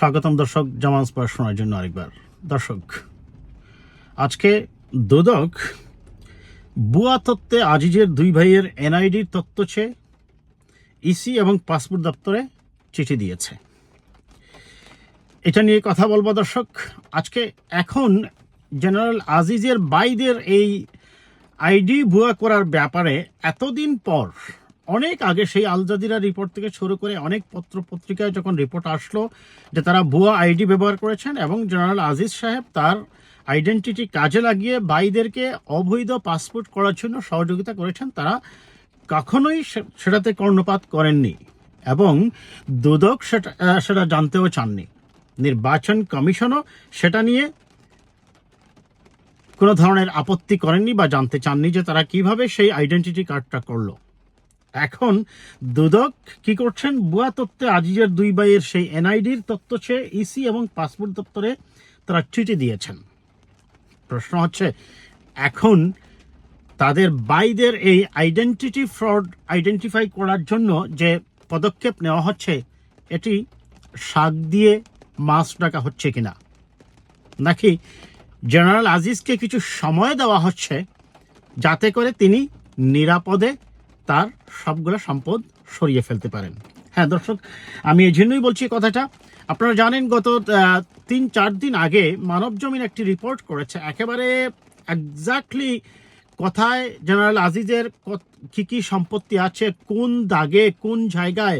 স্বাগতম দর্শক জামাজ পড়াশোনার জন্য আরেকবার। দর্শক, আজকে দুদক বুয়া তত্ত্বে আজিজের দুই ভাইয়ের এনআইডির তত্ত্ব চেয়ে ইসি এবং পাসপোর্ট দপ্তরে চিঠি দিয়েছে। এটা নিয়ে কথা বলব দর্শক, আজকে এখন জেনারেল আজিজের বাইদের এই আইডি ভুয়া করার ব্যাপারে এতদিন পর অনেক আগে সেই আল জাজিরা রিপোর্ট থেকে শুরু করে অনেক পত্র পত্রিকায় যখন রিপোর্ট আসলো যে তারা ভুয়া আইডি ব্যবহার করেছেন এবং জেনারেল আজিজ সাহেব তার আইডেন্টিটি কাজে লাগিয়ে বাইদেরকে অবৈধ পাসপোর্ট করার জন্য সহযোগিতা করেছেন, তারা কখনোই সেটাতে কর্ণপাত করেননি এবং দুদক সেটা সেটা জানতেও চাননি। নির্বাচন কমিশনও সেটা নিয়ে কোনো ধরনের আপত্তি করেননি বা জানতে চাননি যে তারা কীভাবে সেই আইডেন্টিটি কার্ডটা করল। এখন দুদক কি করছেন? বুয়া তত্ত্বে আজিজের দুই ভাইয়ের সেই এনআইডির তত্ত্ব চেয়ে ইসি এবং পাসপোর্ট দপ্তরে তারা চিঠি দিয়েছেন। প্রশ্ন হচ্ছে, এখন তাদের বাইদের এই আইডেন্টিটি ফ্রড আইডেন্টিফাই করার জন্য যে পদক্ষেপ নেওয়া হচ্ছে, এটি শাক দিয়ে মাছ ডাকা হচ্ছে কিনা? নাকি জেনারেল আজিজকে কিছু সময় দেওয়া হচ্ছে যাতে করে তিনি নিরাপদে তার সবগুলো সম্পদ সরিয়ে ফেলতে পারেন। হ্যাঁ দর্শক, আমি এই জন্যই বলছি কথাটা। আপনারা জানেন, গত তিন, চার দিন আগে মানব জমিন একটি রিপোর্ট করেছে। একেবারে এক্স্যাক্টলি কথায় জেনারেল আজিজের কী, কি সম্পত্তি আছে, কোন দাগে, কোন জায়গায়,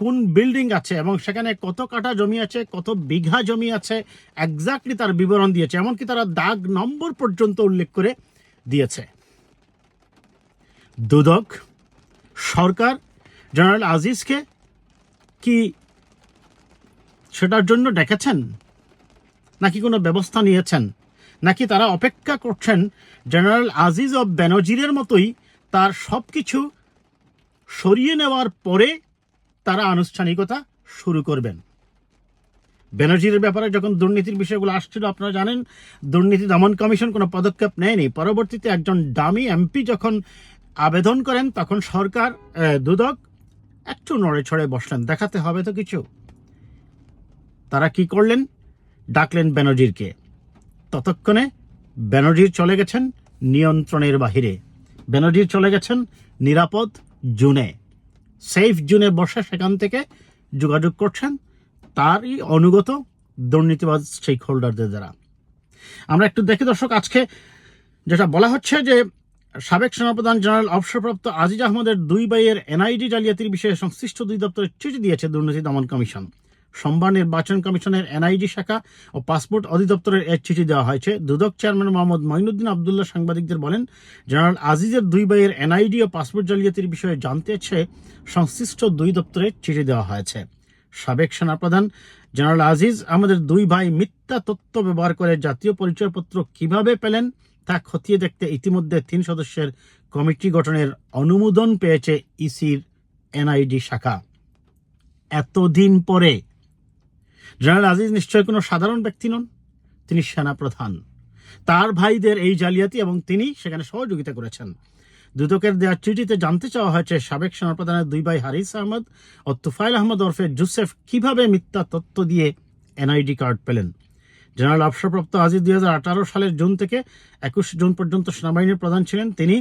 কোন বিল্ডিং আছে, এবং সেখানে কত কাঠা জমি আছে, কত বিঘা জমি আছে এক্স্যাক্টলি তার বিবরণ দিয়েছে, এমনকি তারা দাগ নম্বর পর্যন্ত উল্লেখ করে দিয়েছে। দুদক সরকার, জেনারেল আজিজকে কি সেটার জন্য ডেকেছেন? নাকি কোনো ব্যবস্থা নিয়েছেন? নাকি তারা অপেক্ষা করছেন জেনারেল আজিজ অব বেনজিরের মতোই তার সব কিছু সরিয়ে নেওয়ার পরে তারা আনুষ্ঠানিকতা শুরু করবেন? বেনজিরের ব্যাপারে যখন দুর্নীতির বিষয়গুলো আসছিল, আপনারা জানেন, দুর্নীতি দমন কমিশন কোনো পদক্ষেপ নেয়নি। পরবর্তীতে একজন দামি এমপি যখন আবেদন করেন, তখন সরকার দুদক একটু নড়ে ছড়ে বসলেন। দেখাতে হবে তো কিছু। তারা কি করলেন? ডাকলেন ব্যানার্জিরকে। ততক্ষণে ব্যানার্জির চলে গেছেন নিয়ন্ত্রণের বাহিরে। ব্যানার্জির চলে গেছেন নিরাপদ জুনে। সেফ জুনে বসে সেখান থেকে যোগাযোগ করছেন তারই অনুগত দুর্নীতিবাজ স্টেক হোল্ডারদের দ্বারা। আমরা একটু দেখি দর্শক, আজকে যেটা বলা হচ্ছে যে সাবেক সেনাপ্রধান জেনারেল অবসরপ্রাপ্ত আজিজ আহমদের দুই ভাইয়ের এনআইডি জালিয়াতির বিষয়ে সংশ্লিষ্ট দুই দপ্তরে চিঠি দিয়েছে দুর্নীতি দমন কমিশন। সোমবার নির্বাচন কমিশনের এনআইডি শাখা ও পাসপোর্ট অধিদপ্তরের এক চিঠি দেওয়া হয়েছে। দুদক চেয়ারম্যান মোহাম্মদ মঈনুদ্দিন আবদুল্লাহ সাংবাদিকদের বলেন, জেনারেল আজিজের দুই ভাইয়ের এনআইডি ও পাসপোর্ট জালিয়াতির বিষয়ে জানতে চেয়ে সংশ্লিষ্ট দুই দপ্তরে চিঠি দেওয়া হয়েছে। সাবেক সেনাপ্রধান জেনারেল আজিজ আমাদের দুই ভাই মিথ্যা তথ্য ব্যবহার করে জাতীয় পরিচয়পত্র কীভাবে পেলেন তা খতিয়ে দেখতে ইতিমধ্যে তিন সদস্যের কমিটি গঠনের অনুমোদন পেয়েছে ইসির এনআইডি শাখা। এতদিন পরে জেনারেল আজিজ নিশ্চয় কোনো সাধারণ ব্যক্তি নন, তিনি সেনাপ্রধান। তার ভাইদের এই জালিয়াতি এবং তিনি সেখানে সহযোগিতা করেছেন। দুদকের দেওয়া চিঠিতে জানতে চাওয়া হয়েছে, সাবেক সেনাপ্রধানের দুই ভাই হারিস আহমদ ও তুফাইল আহমদ ওরফে জুসেফ কীভাবে মিথ্যা তথ্য দিয়ে এনআইডি কার্ড পেলেন। জেনারেল অবসরপ্রাপ্ত আজিজ দুই হাজার আঠারো সালের জুন থেকে একুশ জুন পর্যন্ত সেনাবাহিনীর প্রধান ছিলেন। তিনি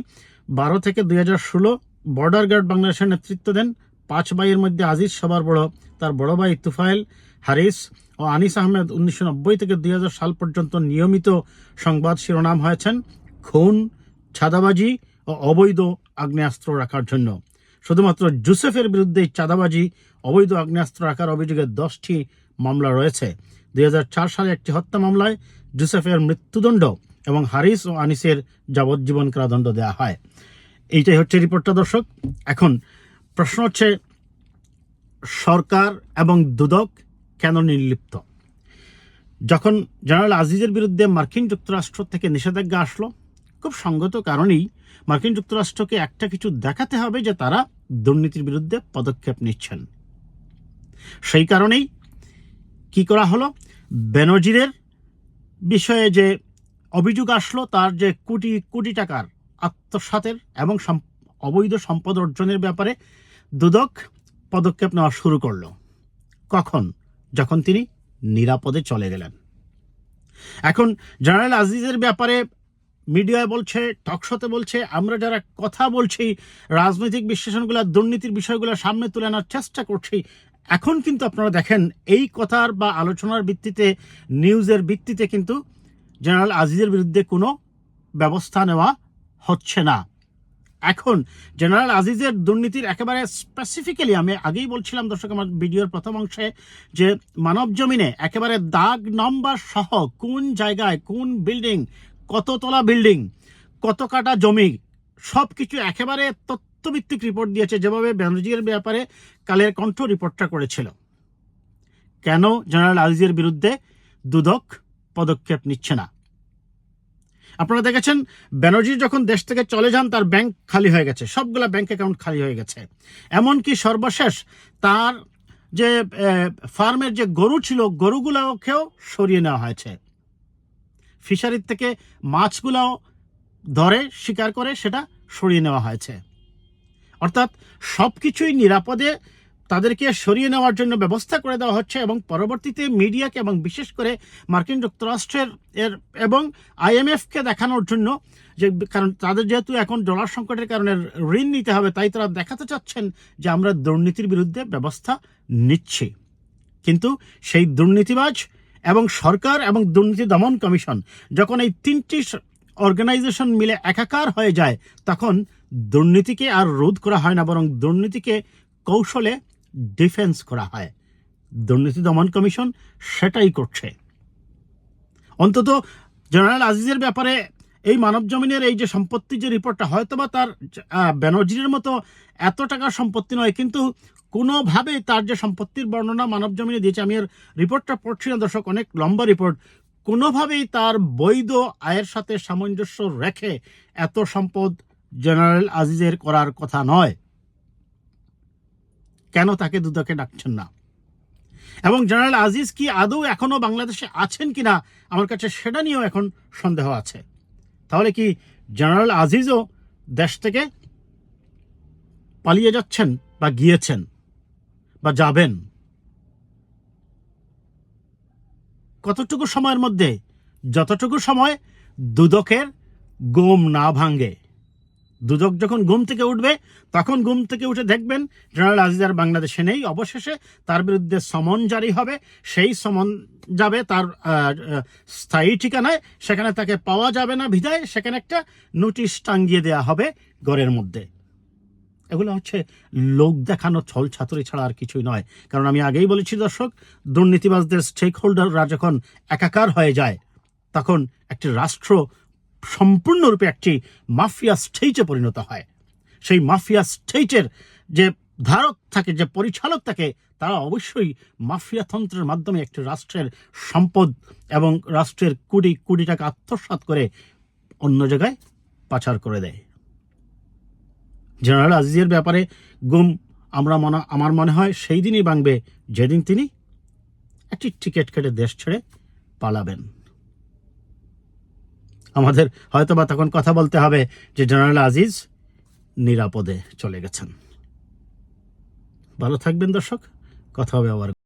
বারো থেকে দুই হাজার ষোলো বর্ডার গার্ড বাংলাদেশের নেতৃত্ব দেন। পাঁচ ভাইয়ের মধ্যে আজিজ সবার বড়, তার বড় ভাই তুফাইল হারিস ও আনিস আহমেদ উনিশশো নব্বই থেকে দুই হাজার সাল পর্যন্ত নিয়মিত সংবাদ শিরোনাম হয়েছেন। খুন ছাদাবাজি ও অবৈধ আগ্নেয়াস্ত্র রাখার জন্য। শুধুমাত্র জুসেফের বিরুদ্ধে চাঁদাবাজি, অবৈধ আগ্নেয়াস্ত্র রাখার অভিযোগে দশটি মামলা রয়েছে। দুই হাজার চার সালে একটি হত্যা মামলায় জুসেফের মৃত্যুদণ্ড এবং হারিস ও আনিসের যাবজ্জীবন কারাদণ্ড দেওয়া হয়। এইটাই হচ্ছে রিপোর্টটা, দর্শক। এখন প্রশ্ন হচ্ছে, সরকার এবং দুদক কেন নির্লিপ্ত? যখন জেনারেল আজিজের বিরুদ্ধে মার্কিন যুক্তরাষ্ট্র থেকে নিষেধাজ্ঞা আসলো, খুব সঙ্গত কারণেই মার্কিন যুক্তরাষ্ট্রকে একটা কিছু দেখাতে হবে যে তারা দুর্নীতির বিরুদ্ধে পদক্ষেপ নিচ্ছেন। সেই কারণেই কি করা হলো? বেনজিরের বিষয়ে যে অভিযোগ আসলো, তার যে কোটি কোটি টাকার আত্মসাতের এবং অবৈধ সম্পদ অর্জনের ব্যাপারে দুদক পদক্ষেপ নেওয়া শুরু করল। কখন? যখন তিনি নিরাপদে চলে গেলেন। এখন জেনারেল আজিজের ব্যাপারে মিডিয়ায় বলছে, টকশোতে বলছে, আমরা যারা কথা বলছি, রাজনৈতিক বিশ্লেষণগুলো, দুর্নীতির বিষয়গুলো সামনে তুলে আনার চেষ্টা করছি এখন কিন্তু আপনারা দেখেন এই কথার বা আলোচনার ভিত্তিতে, নিউজের ভিত্তিতে কিন্তু জেনারেল আজিজের বিরুদ্ধে কোনো ব্যবস্থা নেওয়া হচ্ছে না। এখন জেনারেল আজিজের দুর্নীতির একেবারে স্পেসিফিক্যালি আমি আগেই বলছিলাম দর্শক, আমার ভিডিওর প্রথম অংশে যে মানব জমিনে একেবারে দাগ নম্বর সহ কোন জায়গায়, কোন বিল্ডিং কততলা বিল্ডিং কত কাটা জমি সব কিছু একেবারে তথ্যভিত্তিক রিপোর্ট দিয়েছে যেভাবে ব্যানার্জির ব্যাপারে কালের কণ্ঠ রিপোর্টটা করেছিল। কেন জেনারেল আজিজের বিরুদ্ধে দুদক পদক্ষেপ নিচ্ছে না? আপনারা দেখেছেন, ব্যানার্জি যখন দেশ থেকে চলে যান, তার ব্যাংক খালি হয়ে গেছে। সবগুলা ব্যাংক অ্যাকাউন্ট খালি হয়ে গেছে। এমনকি সর্বশেষ তার যে ফার্মের যে গরু ছিল, গরুগুলোকেও সরিয়ে নেওয়া হয়েছে। ফিশারির থেকে মাছগুলাও ধরে, শিকার করে সেটা সরিয়ে নেওয়া হয়েছে। অর্থাৎ সব কিছুই নিরাপদে তাদেরকে সরিয়ে নেওয়ার জন্য ব্যবস্থা করে দেওয়া হচ্ছে এবং পরবর্তীতে মিডিয়াকে এবং বিশেষ করে মার্কিন যুক্তরাষ্ট্রের এর এবং আইএমএফকে দেখানোর জন্য যে, কারণ তাদের যেহেতু এখন ডলার সংকটের কারণে ঋণ নিতে হবে, তাই তারা দেখাতে চাচ্ছেন যে আমরা দুর্নীতির বিরুদ্ধে ব্যবস্থা নিচ্ছি। কিন্তু সেই দুর্নীতিবাজ এবং সরকার এবং দুর্নীতি দমন কমিশন যখন এই তিনটি অর্গানাইজেশন মিলে একাকার হয়ে যায়, তখন দুর্নীতিকে আর রোধ করা হয় না, বরং দুর্নীতিকে কৌশলে ডিফেন্স করা হয়। দুর্নীতি দমন কমিশন সেটাই করছে। অন্তত জেনারেল আজিজের ব্যাপারে এই মানব জমিনের এই যে সম্পত্তির যে রিপোর্টটা হয়তো বা তার ব্যানার্জির মতো এত টাকার সম্পত্তি নয়, কিন্তু কোনোভাবেই তার যে সম্পত্তির বর্ণনা মানব জমিনে দিয়েছে, আমি এর রিপোর্টটা পড়ছি না দর্শক, অনেক লম্বা রিপোর্ট, কোনোভাবেই তার বৈধ আয়ের সাথে সামঞ্জস্য রেখে এত সম্পদ জেনারেল আজিজের করার কথা নয়। কেন তাকে দুদকে ডাকছেন না? এবং জেনারেল আজিজ কি আদৌ এখনও বাংলাদেশে আছেন কিনা আমার কাছে সেটা নিয়েও এখন সন্দেহ আছে। তাহলে কি জেনারেল আজিজও দেশ থেকে পালিয়ে যাচ্ছেন বা গিয়েছেন বা যাবেন? কতটুকু সময়ের মধ্যে, যতটুকু সময় দুদকের গোম না ভাঙ্গে দুদক যখন ঘুম থেকে উঠবে, তখন ঘুম থেকে উঠে দেখবেন জেনারেল আজিজ আর বাংলাদেশে নেই। অবশেষে তার বিরুদ্ধে সমন জারি হবে। সেই সমন যাবে তার স্থায়ী ঠিকানায়। সেখানে তাকে পাওয়া যাবে না বিধায় সেখানে একটা নোটিশ টাঙ্গিয়ে দেওয়া হবে ঘরের মধ্যে। এগুলো হচ্ছে লোক দেখানো ছল ছাতুরি ছাড়া আর কিছুই নয়। কারণ আমি আগেই বলেছি দর্শক, দুর্নীতিবাজদের স্টেক হোল্ডাররা যখন একাকার হয়ে যায়, তখন একটি রাষ্ট্র সম্পূর্ণরূপে একটি মাফিয়া স্টেটে পরিণত হয়। সেই মাফিয়া স্টেটের যে ধারক থাকে, যে পরিচালক থাকে, তারা অবশ্যই মাফিয়া তন্ত্রের মাধ্যমে একটি রাষ্ট্রের সম্পদ এবং রাষ্ট্রের কোটি কোটি টাকা আত্মসাৎ করে অন্য জায়গায় পাচার করে দেয়। জেনারেল আজিজের ব্যাপারে গুম আমরা মনে, আমার মনে হয় সেই দিনই ভাঙবে, যেদিন তিনি একটি টিকিট কেটে দেশ ছেড়ে পালাবেন। আমাদের হয়তো বা তখন কথা বলতে হবে যে জেনারেল আজিজ নিরাপদে চলে গেছেন। ভালো থাকবেন দর্শক, কথা হবে আবার।